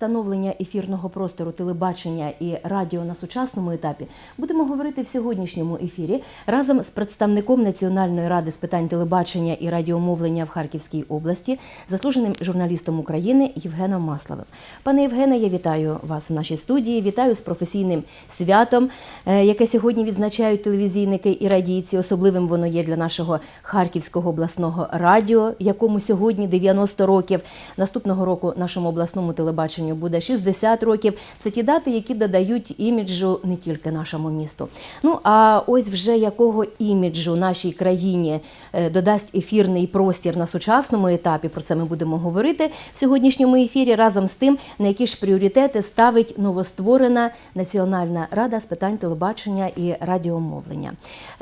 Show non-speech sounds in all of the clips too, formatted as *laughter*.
становлення ефірного простору телебачення і радіо на сучасному етапі будемо говорити в сьогоднішньому ефірі разом з представником Національної ради з питань телебачення і радіомовлення в Харківській області, заслуженим журналістом України Євгеном Масловим. Пане Євгене, я вітаю вас в нашій студії. Вітаю з професійним святом, е, яке сьогодні відзначають телевізійники і радійці. Особливим воно є для нашого Харківського обласного радіо, якому сьогодні 90 років. Наступного року нашому обласному телебаченню буде 60 років. Це ті дати, які додають іміджу не тільки нашому місту. Ну а ось вже якого іміджу нашій країні е, додасть ефірний простір на сучасному етапі. Про це ми будемо говорити в сьогоднішньому ефірі. Разом з тим, на які ж пріоритети ставить новостворена Національна рада з питань телебачення і радіомовлення.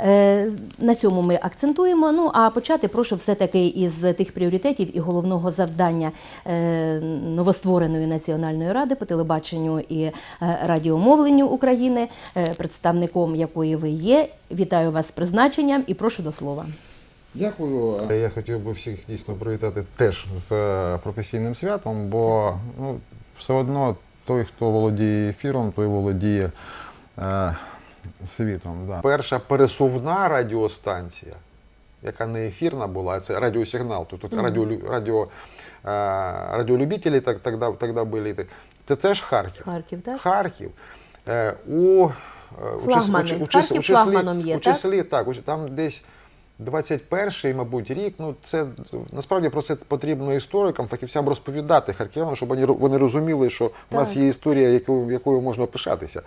Е, На цьому ми акцентуємо. Ну а почати прошу все таки із тих пріоритетів і головного завдання е, новоствореної Національної ради по телебаченню і е, радіомовленню України, е, представником якої ви є. Вітаю вас з призначенням і прошу до слова. Дякую. Я хотів би всіх дійсно привітати теж з е, професійним святом, бо ну, все одно той, хто володіє ефіром, той володіє е, світом. Да. Перша пересувна радіостанція, яка не ефірна була, а це радіосигнал. Тут, тут радіо, радіо, е, радіолюбителі так, тоді, тоді були. Це теж Харків. Харків, так? Харків. Е, у, е, у Флагмани. у у Харків у числі- флагманом є, у так? числі, так, у- там десь 21-й, мабуть, рік. Ну, це насправді про це потрібно історикам, фахівцям розповідати харків'янам, щоб вони, вони розуміли, що в нас є історія, якою, якою можна пишатися.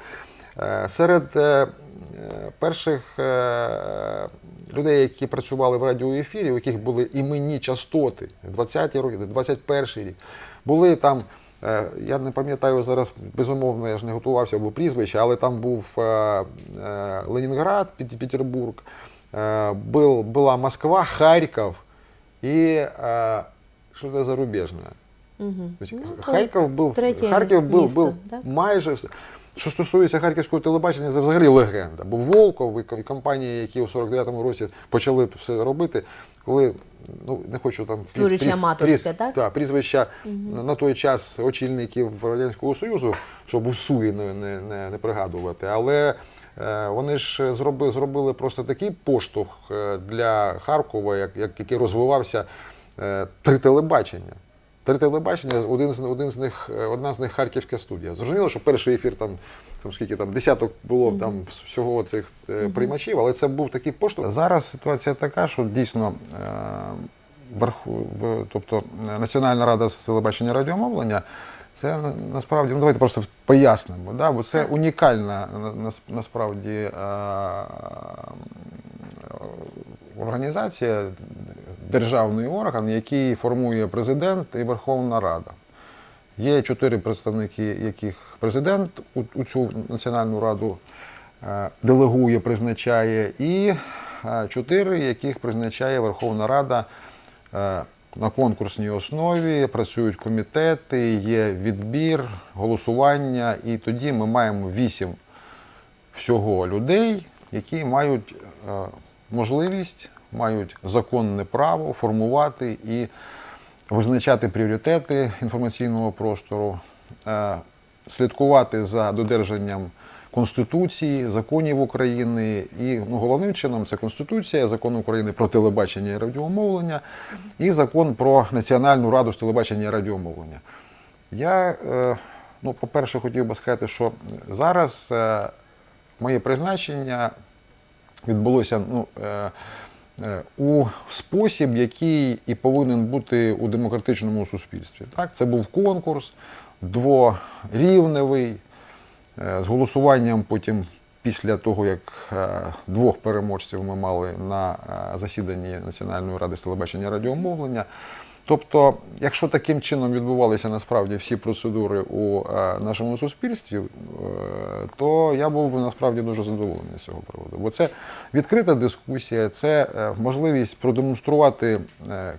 Е, Серед е, е, перших людей, які працювали в радіоефірі, у яких були іменні частоти 20-ті роки, 21-й рік, були там. Я не пам'ятаю зараз, безумовно, я ж не готувався або прізвище, але там був Ленінград, Петербург, был, була Москва, Харків і що це зарубіжне. Угу. Харків був, Харків був, місто, був так? майже все. Що стосується харківського телебачення, це взагалі легенда. Бо Волков і компанії, які у 49-му році почали все робити, коли ну не хочу там пріз- Створюючи пріз- так? та, прізвища на, на той час очільників Радянського Союзу, щоб у суї не, не, не, не пригадувати. Але е, вони ж зробили, зробили просто такий поштовх е, для Харкова, як, як, який розвивався е, три телебачення. Три телебачення, один з один з них, е, одна з них харківська студія. Зрозуміло, що перший ефір там, там скільки там десяток було там всього цих е, приймачів, але це був такий поштовх. Зараз ситуація така, що дійсно е, верху, тобто Національна рада з телебачення радіомовлення. Це насправді, ну давайте просто пояснимо, да? бо це унікальна насправді е, організація, державний орган, який формує президент і Верховна Рада. Є чотири представники, яких президент у, цю національну раду е, делегує, призначає, і е, чотири, яких призначає Верховна Рада е, на конкурсній основі. Працюють комітети, є відбір, голосування, і тоді ми маємо вісім всього людей, які мають можливість, мають законне право формувати і визначати пріоритети інформаційного простору, е, слідкувати за додержанням Конституції, законів України і ну, головним чином це Конституція, закон України про телебачення і радіомовлення і закон про Національну раду з телебачення і радіомовлення. Я, е, ну, по-перше, хотів би сказати, що зараз е, моє призначення відбулося ну, у спосіб, який і повинен бути у демократичному суспільстві. Так, це був конкурс дворівневий, е, з голосуванням потім. Після того, як е, двох переможців ми мали на е, засіданні Національної ради з телебачення радіомовлення. Тобто, якщо таким чином відбувалися насправді всі процедури у е, нашому суспільстві, е, то я був би насправді дуже задоволений з цього приводу. Бо це відкрита дискусія, це е, можливість продемонструвати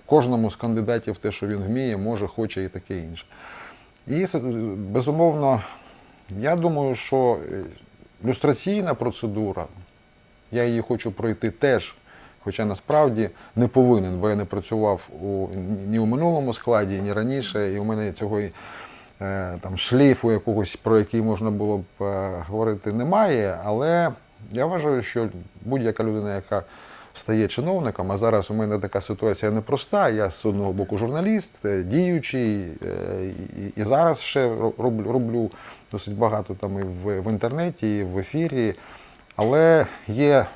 кожному з кандидатів те, що він вміє, може, хоче і таке інше. І безумовно, я думаю, що люстраційна процедура, я її хочу пройти теж, хоча насправді не повинен, бо я не працював у, ні у минулому складі, ні раніше, і у мене цього е, там, шлейфу якогось, про який можна було б е, говорити, немає. Але я вважаю, що будь-яка людина, яка стає чиновником, а зараз у мене така ситуація непроста. Я з одного боку журналіст, е, діючий, і, зараз ще роблю, досить багато там і в інтернеті, і в ефірі. Але є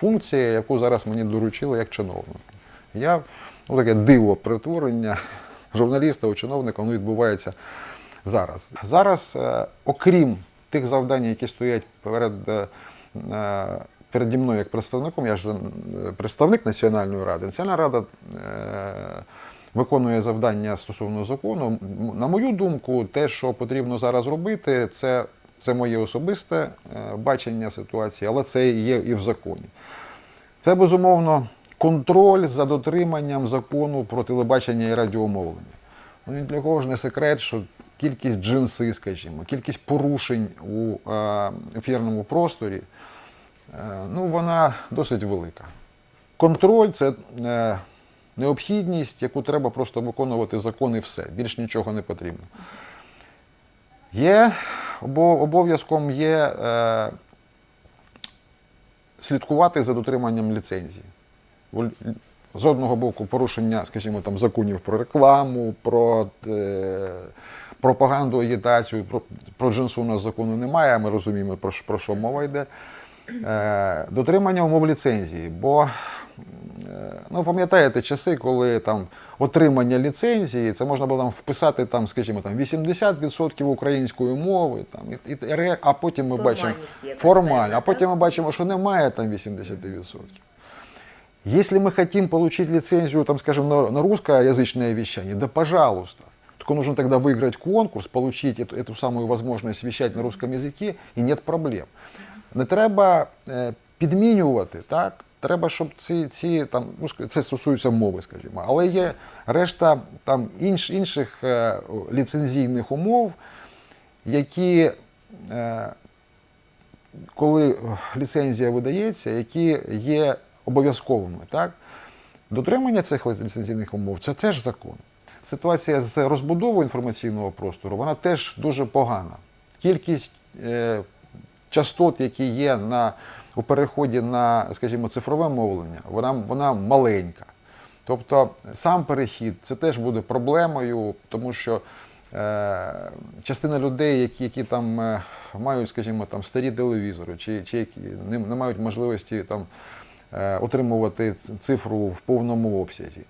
функція, яку зараз мені доручили як чиновник. Я ну, таке диво перетворення журналіста у чиновника воно відбувається зараз. Зараз, е, окрім тих завдань, які стоять перед, е, е, переді мною як представником, я ж представник Національної ради. Національна рада виконує завдання стосовно закону. На мою думку, те, що потрібно зараз робити, це, це моє особисте е, бачення ситуації, але це є і в законі. Це безумовно контроль за дотриманням закону про телебачення і радіомовлення. Ну, для кого ж не секрет, що кількість джинси, скажімо, кількість порушень у е, ефірному просторі, е, ну, вона досить велика. Контроль це необхідність, яку треба просто виконувати закон і все. Більш нічого не потрібно. Є обов'язком є е, слідкувати за дотриманням ліцензії. З одного боку, порушення, скажімо, там, законів про рекламу, про е, пропаганду, агітацію, про, про джинсу у нас закону немає, ми розуміємо, про, про що мова йде. Е, дотримання умов ліцензії. Бо Ну, пам'ятаєте часи, коли там отримання ліцензії, це можна було там вписати там, скажімо, там 80% української мови, там, і, і, ре- а потім ми бачимо Формальність якась формально, певна, а потім ми бачимо, що немає там 80%. Если мы хотим получить лицензию, там, скажем, на, на русскоязычное вещание, да пожалуйста. Только нужно тогда выиграть конкурс, получить эту, эту самую возможность вещать на русском языке, і нет проблем. Не треба е, підмінювати, так? Треба, щоб ці, ці там, ну, це стосується мови, скажімо, але є решта там інш, інших е, ліцензійних умов, які е, коли ліцензія видається, які є обов'язковими. Так? Дотримання цих ліцензійних умов це теж закон. Ситуація з розбудовою інформаційного простору вона теж дуже погана. Кількість е, частот, які є на, у переході на, скажімо, цифрове мовлення, вона, вона маленька. Тобто сам перехід це теж буде проблемою, тому що е, частина людей, які, які там е, мають, скажімо, там старі телевізори, чи, чи які не, не мають можливості там е, отримувати цифру в повному обсязі.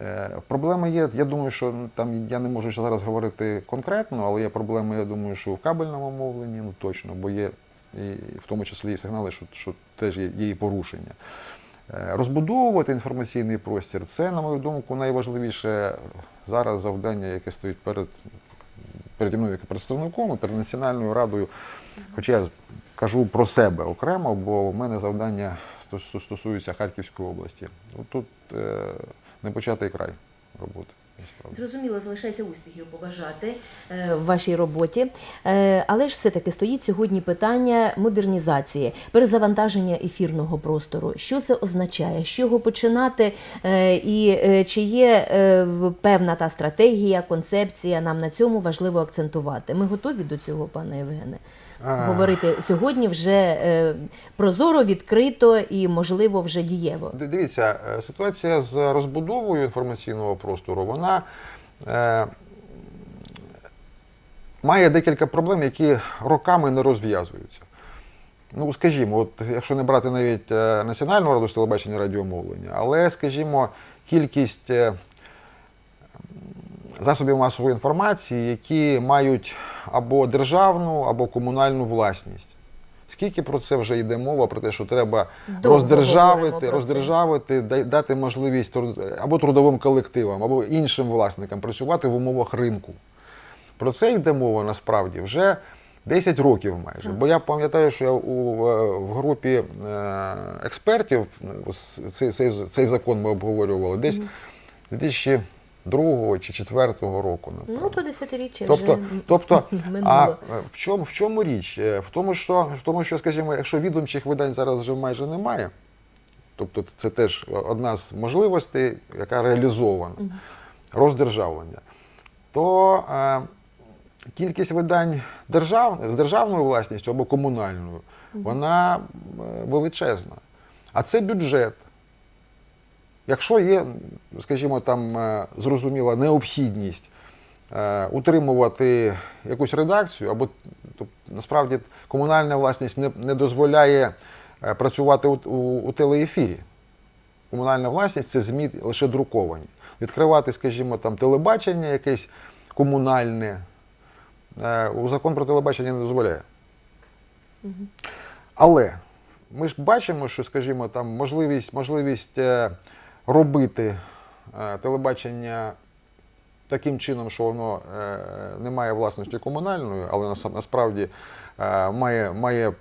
Е, Проблеми є. Я думаю, що ну, там я не можу зараз говорити конкретно, але є проблеми, я думаю, що в кабельному мовленні, ну точно, бо є і в тому числі і сигнали, що, що теж є, є і порушення. Е, Розбудовувати інформаційний простір це, на мою думку, найважливіше зараз завдання, яке стоїть перед, переді мною як представником перед Національною радою. Хоча я кажу про себе окремо, бо в мене завдання сто- сто- стосується Харківської області. Тут е, не початий край роботи. Зрозуміло, залишається успіхів побажати е, в вашій роботі. Е, Але ж все-таки стоїть сьогодні питання модернізації, перезавантаження ефірного простору. Що це означає? З чого починати? Е, І чи є певна та стратегія, концепція? Нам на цьому важливо акцентувати. Ми готові до цього, пане Євгене? Говорити сьогодні вже е, прозоро, відкрито і, можливо, вже дієво. Дивіться, е, ситуація з розбудовою інформаційного простору, вона е, має декілька проблем, які роками не розв'язуються. Ну, скажімо, от якщо не брати навіть Національну раду з телебачення радіомовлення, але, скажімо, кількість засобів масової інформації, які мають або державну, або комунальну власність. Скільки про це вже йде мова, про те, що треба Довго роздержавити, роздержавити, дати можливість або трудовим колективам, або іншим власникам працювати в умовах ринку. Про це йде мова насправді вже 10 років майже. Бо я пам'ятаю, що я у, в групі е, експертів е, цей, цей, цей закон ми обговорювали десь 2002 чи 2004 року. Напевно. Ну, то десятиріччя Тобто, вже тобто *laughs* минуло. а е, в чому, в чому річ? Е, В тому, що, в тому, що, скажімо, якщо відомчих видань зараз вже майже немає, тобто це теж одна з можливостей, яка реалізована, роздержавлення, то е, кількість видань держав, з державною власністю або комунальною, вона е, величезна. А це бюджет. Якщо є, скажімо, там е, зрозуміла необхідність е, утримувати якусь редакцію, або тобто, насправді комунальна власність не, не дозволяє е, працювати у, у, у телеефірі. Комунальна власність це ЗМІ лише друковані. Відкривати, скажімо, там телебачення якесь комунальне, у закон про телебачення не дозволяє. Але ми ж бачимо, що, скажімо, там можливість, можливість робити е, телебачення таким чином, що воно е, не має власності комунальної, але насправді е, має, має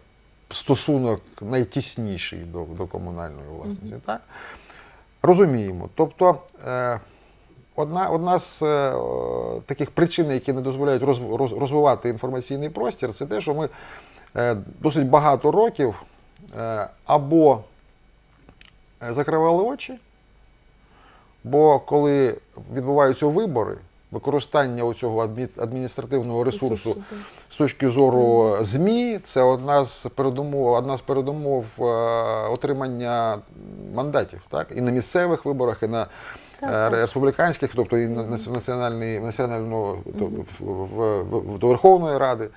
стосунок найтісніший до, до комунальної власності. Так? Розуміємо. Тобто, одна, одна з таких причин, які не дозволяють роз, роз, розвивати інформаційний простір, це те, що ми досить багато років або закривали очі, бо коли відбуваються вибори, використання цього адміністративного ресурсу з точки зору ЗМІ, це одна з передумов, одна з передумов е, отримання мандатів, так? І на місцевих виборах, і на е, республіканських, тобто і на на- національний, національну тобто, в, в, в- до Верховної Ради.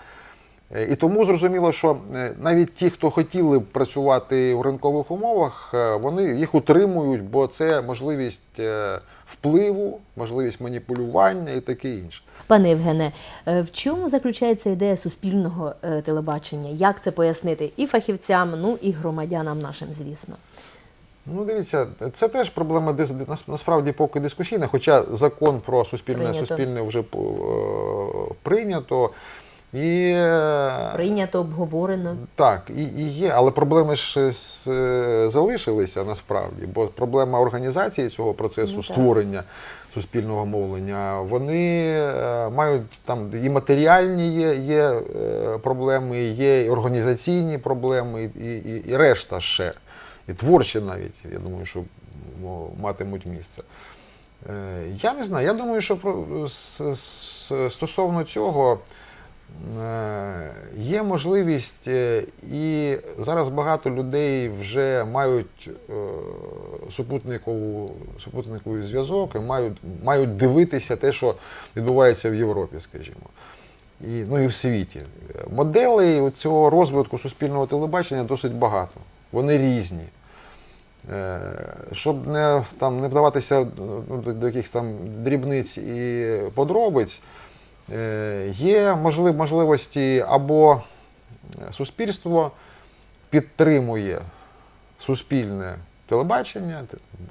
Е, І тому зрозуміло, що е, навіть ті, хто хотіли б працювати у ринкових умовах, е, вони їх утримують, бо це можливість впливу, можливість маніпулювання і таке інше. Пане Євгене, в чому заключається ідея суспільного телебачення? Як це пояснити і фахівцям, ну і громадянам нашим, звісно? Ну, дивіться, це теж проблема насправді поки дискусійна, хоча закон про суспільне Прийнято. суспільне вже прийнято. І е, Прийнято, обговорено. Так, і, і є, але проблеми ж е, залишилися насправді, бо проблема організації цього процесу, Ну, так. створення суспільного мовлення, вони е, мають там і матеріальні є, є е, проблеми, є і організаційні проблеми, і, і, і решта ще, і творчі навіть, я думаю, що матимуть місце. Е, Я не знаю, я думаю, що стосовно цього. Е, Є можливість, е, і зараз багато людей вже мають е, супутниковий зв'язок і мають, мають дивитися те, що відбувається в Європі, скажімо, і, ну і в світі. Моделей цього розвитку суспільного телебачення досить багато. Вони різні. Щоб не, там, не вдаватися ну, до, якихось там дрібниць і подробиць, є можливості або суспільство підтримує суспільне телебачення,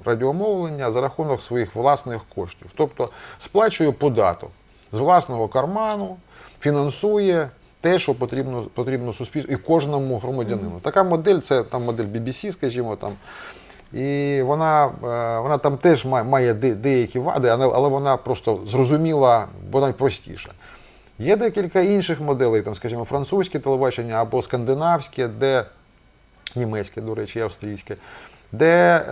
радіомовлення за рахунок своїх власних коштів. Тобто сплачує податок з власного карману, фінансує те, що потрібно, потрібно суспільству і кожному громадянину. Така модель це там модель BBC, скажімо там. І вона, е, вона там теж має, деякі вади, але, вона просто зрозуміла, бо найпростіша. Є декілька інших моделей, там, скажімо, французьке телебачення або скандинавське, де німецьке, до речі, австрійське, де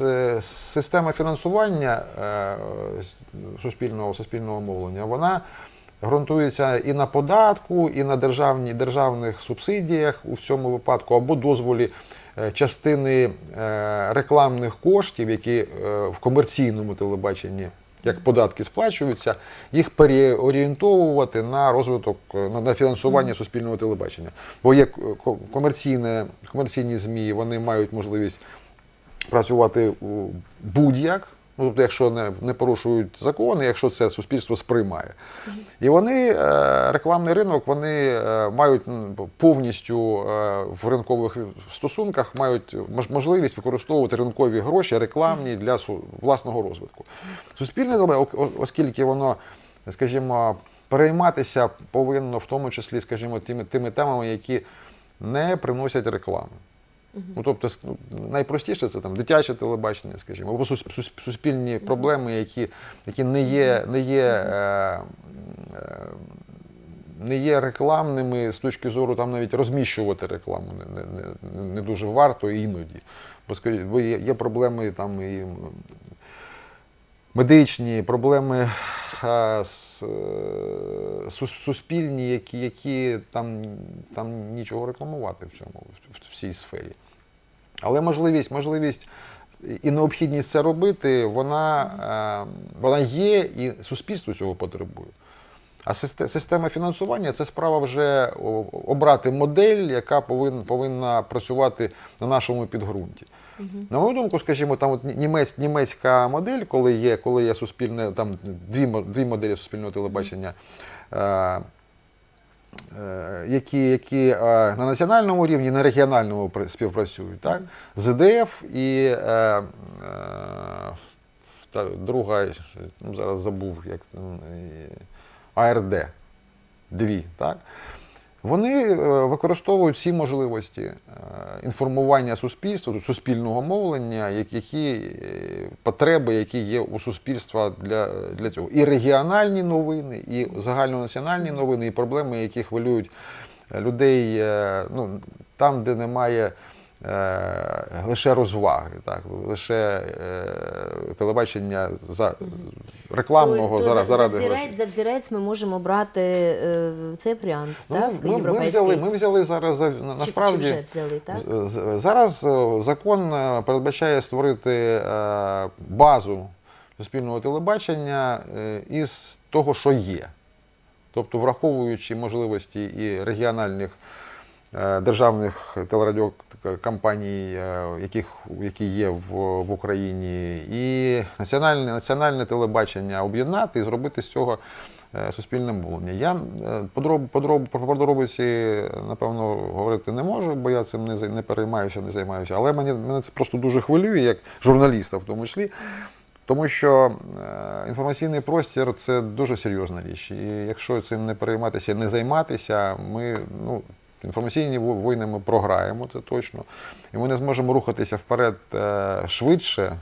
е, система фінансування е, суспільного, суспільного мовлення, вона ґрунтується і на податку, і на державні, державних субсидіях у цьому випадку, або дозволі е, частини е, рекламних коштів, які е, в комерційному телебаченні як податки сплачуються, їх переорієнтовувати на розвиток, на, на фінансування суспільного телебачення. Бо є комерційне, комерційні ЗМІ, вони мають можливість працювати будь-як, ну, тобто, якщо не, не порушують закони, якщо це суспільство сприймає. І вони, е, рекламний ринок, вони е, мають повністю е, в ринкових стосунках мають можливість використовувати ринкові гроші рекламні для власного розвитку. Суспільне о- оскільки воно, скажімо, перейматися повинно в тому числі, скажімо, тими, тими темами, які не приносять реклами. Ну, тобто, найпростіше це там дитяче телебачення, скажімо, або сус- сус- суспільні проблеми, які, які не є, не є, е, е, не є рекламними з точки зору там навіть розміщувати рекламу не, не, не, не дуже варто іноді. Бо, скажіть, бо є, є проблеми там і медичні, проблеми е, с- е, суспільні, які, які там, там нічого рекламувати в цьому в, в цій сфері. Але можливість, можливість і необхідність це робити, вона, е, вона є, і суспільство цього потребує. А система фінансування це справа вже обрати модель, яка повинна, повинна працювати на нашому підґрунті. На мою думку, скажімо, там от німець, німецька модель, коли є, коли є суспільне, там дві, дві моделі суспільного телебачення. Е, які, які е, на національному рівні, на регіональному співпрацюють, так? ЗДФ і е, е, та- друга, ну, зараз забув, як АРД. Дві, так? Вони е, використовують всі можливості е, інформування суспільства, суспільного мовлення, які е, потреби, які є у суспільства для, для цього. І регіональні новини, і загальнонаціональні новини, і проблеми, які хвилюють людей ну, там, де немає е, лише розваги, так, лише е, телебачення за, рекламного То заради, за, заради за, взірець, за взірець ми можемо брати е, цей варіант, Ну, так? ми, ми, взяли, ми взяли зараз за- на- Чи- чи вже взяли, так? Зараз е, закон е, передбачає створити е, базу суспільного телебачення е, із того, що є. Тобто, враховуючи можливості і регіональних державних телерадіокомпаній, е, яких, які є в, в Україні, і національне, національне телебачення об'єднати і зробити з цього е, суспільне мовлення. Я е, подроб, подроб, про подробиці, напевно, говорити не можу, бо я цим не, не переймаюся, не займаюся. Але мені, мене це просто дуже хвилює, як журналіста в тому числі. Тому що е, інформаційний простір це дуже серйозна річ. І якщо цим не перейматися, не займатися, ми ну, інформаційні війни ми програємо, це точно. І ми не зможемо рухатися вперед е, швидше,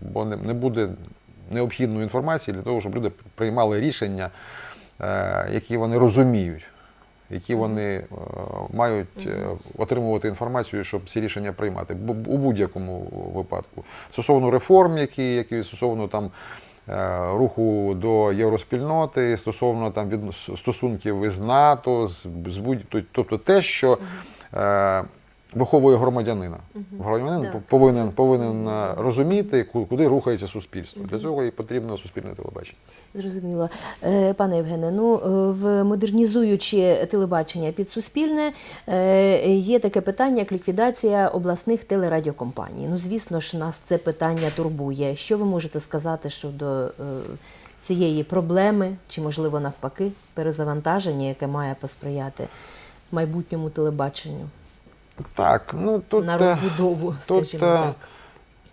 бо не, буде необхідної інформації для того, щоб люди приймали рішення, е, які вони розуміють, які вони е, мають отримувати інформацію, щоб ці рішення приймати у будь-якому випадку. Стосовно реформ, які, які стосовно там. Е, Руху до євроспільноти стосовно там від стосунків із НАТО, з, з будь тобто те, що виховує громадянина. Громадянин Так. повинен, повинен е, розуміти, ку- куди рухається суспільство. Для цього і потрібно суспільне телебачення. Зрозуміло. Е, Пане Євгене, ну е, в модернізуючи телебачення під суспільне є таке питання, як ліквідація обласних телерадіокомпаній. Ну, звісно ж, нас це питання турбує. Що ви можете сказати щодо цієї проблеми, чи можливо навпаки перезавантаження, яке має посприяти майбутньому телебаченню Так, ну тут на е, розбудову, скажімо е, так.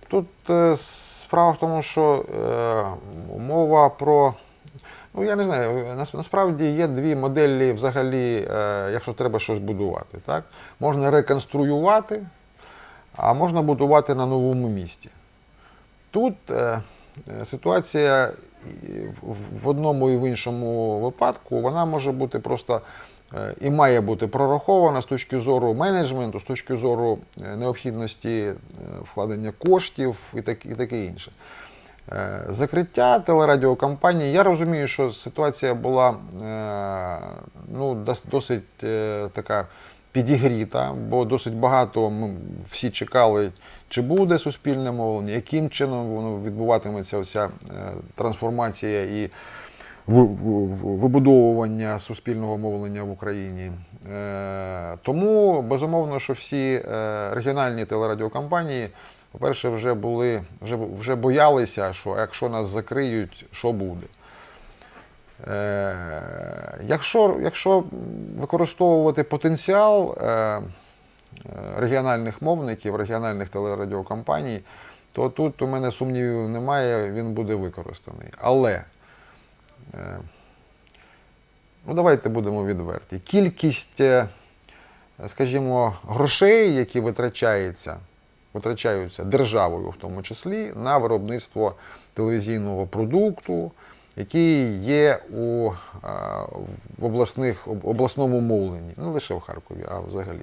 Тут е, справа в тому, що е, мова про. Ну, я не знаю, насправді є дві моделі взагалі, е, якщо треба щось будувати. Так? Можна реконструювати, а можна будувати на новому місці. Тут е, ситуація в- одному і в іншому випадку вона може бути просто і має бути прорахована з точки зору менеджменту, з точки зору е, необхідності е, вкладення коштів і, так, і таке інше. Е, Закриття телерадіокомпанії. Я розумію, що ситуація була е, ну, досить е, така підігріта, бо досить багато ми всі чекали, чи буде суспільне мовлення, яким чином воно відбуватиметься е, трансформація і вибудовування суспільного мовлення в Україні. Е, Тому безумовно, що всі е, регіональні телерадіокомпанії, по-перше, вже були, вже, вже боялися, що якщо нас закриють, що буде. Е, Якщо, якщо використовувати потенціал регіональних мовників, регіональних телерадіокомпаній, то тут у мене сумнівів немає, він буде використаний. Але, ну давайте будемо відверті. Кількість, е, скажімо, грошей, які витрачаються, витрачаються державою, в тому числі, на виробництво телевізійного продукту, який є у, е, в обласних, обласному мовленні, не лише в Харкові, а взагалі.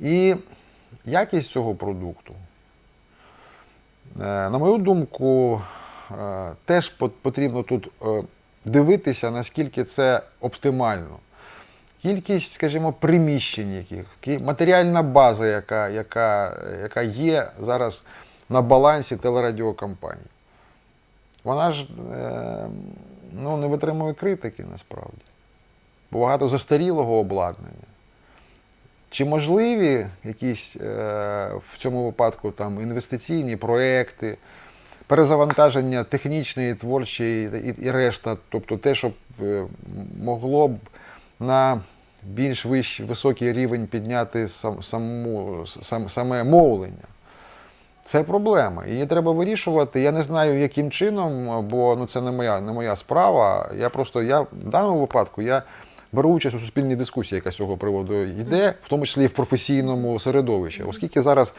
І якість цього продукту, е, на мою думку, е, теж потрібно тут е, дивитися, наскільки це оптимально. Кількість, скажімо, приміщень, яких, матеріальна база, яка, яка, яка є зараз на балансі телерадіокомпаній. Вона ж е, ну, не витримує критики насправді. Багато застарілого обладнання. Чи можливі якісь е, в цьому випадку там, інвестиційні проекти, перезавантаження технічної, творчої і, і решта, тобто те, щоб е, могло б на більш вищ, високий рівень підняти сам, саму, сам, саме мовлення. Це проблема. Її треба вирішувати. Я не знаю, яким чином, бо ну, це не моя, не моя справа. Я просто я, в даному випадку я беру участь у суспільній дискусії, яка з цього приводу йде, в тому числі і в професійному середовищі. Оскільки зараз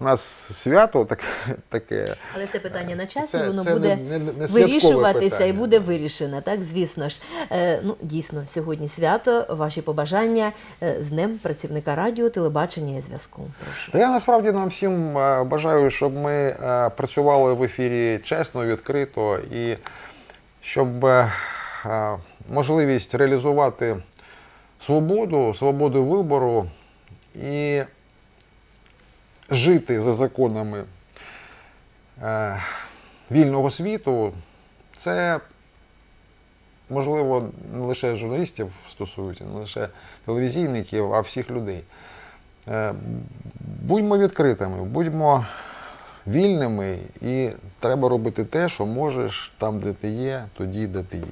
у нас свято таке, таке Але це питання на часі, Це- воно це буде не- не- не вирішуватися і буде вирішено, так, звісно ж. Е, ну, дійсно, сьогодні свято, ваші побажання е, з Днем працівника радіо, телебачення і зв'язку. Прошу. Та я насправді нам всім е, бажаю, щоб ми е, працювали в ефірі чесно, відкрито і щоб можливість реалізувати свободу, свободу вибору і жити за законами е, вільного світу, це можливо не лише журналістів стосується, не лише телевізійників, а всіх людей. Е, Будьмо відкритими, будьмо вільними, і треба робити те, що можеш там, де ти є, тоді, де ти є.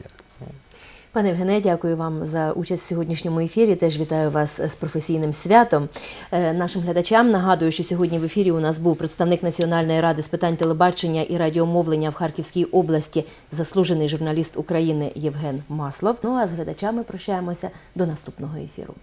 Пане Євгене, дякую вам за участь в сьогоднішньому ефірі. Теж вітаю вас з професійним святом. Е, Нашим глядачам нагадую, що сьогодні в ефірі у нас був представник Національної ради з питань телебачення і радіомовлення в Харківській області, заслужений журналіст України Євген Маслов. Ну а з глядачами прощаємося до наступного ефіру.